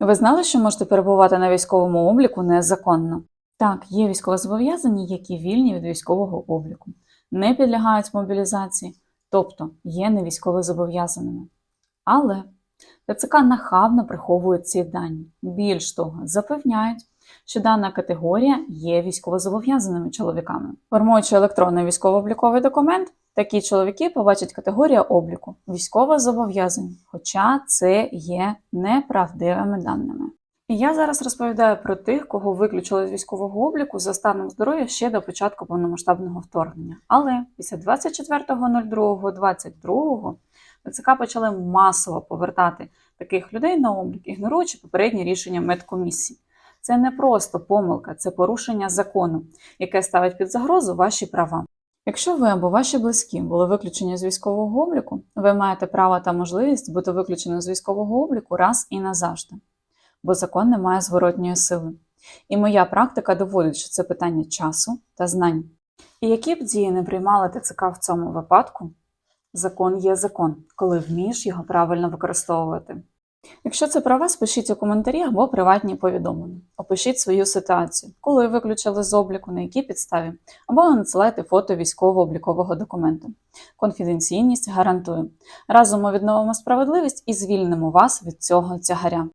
Ви знали, що можете перебувати на військовому обліку незаконно? Так, є військовозобов'язані, які вільні від військового обліку, не підлягають мобілізації, тобто є не військовозобов'язаними. Але ТЦК нахабно приховують ці дані. Більш того, запевняють, що дана категорія є військовозобов'язаними чоловіками. Формуючи електронний військово-обліковий документ, такі чоловіки побачать категорію обліку військовозобов'язані, хоча це є неправдивими даними. І я зараз розповідаю про тих, кого виключили з військового обліку за станом здоров'я ще до початку повномасштабного вторгнення. Але після 24.02.22 ТЦК почали масово повертати таких людей на облік, ігноруючи попередні рішення медкомісії. Це не просто помилка, це порушення закону, яке ставить під загрозу ваші права. Якщо ви або ваші близькі були виключені з військового обліку, ви маєте право та можливість бути виключеним з військового обліку раз і назавжди, бо закон не має зворотньої сили. І моя практика доводить, що це питання часу та знань. І які б дії не приймали ТЦК в цьому випадку, закон є закон, коли вмієш його правильно використовувати. Якщо це про вас, пишіть у коментарі або приватні повідомлення. Опишіть свою ситуацію, коли виключили з обліку, на якій підставі, або надсилайте фото військово-облікового документу. Конфіденційність гарантую. Разом ми відновимо справедливість і звільнимо вас від цього тягаря.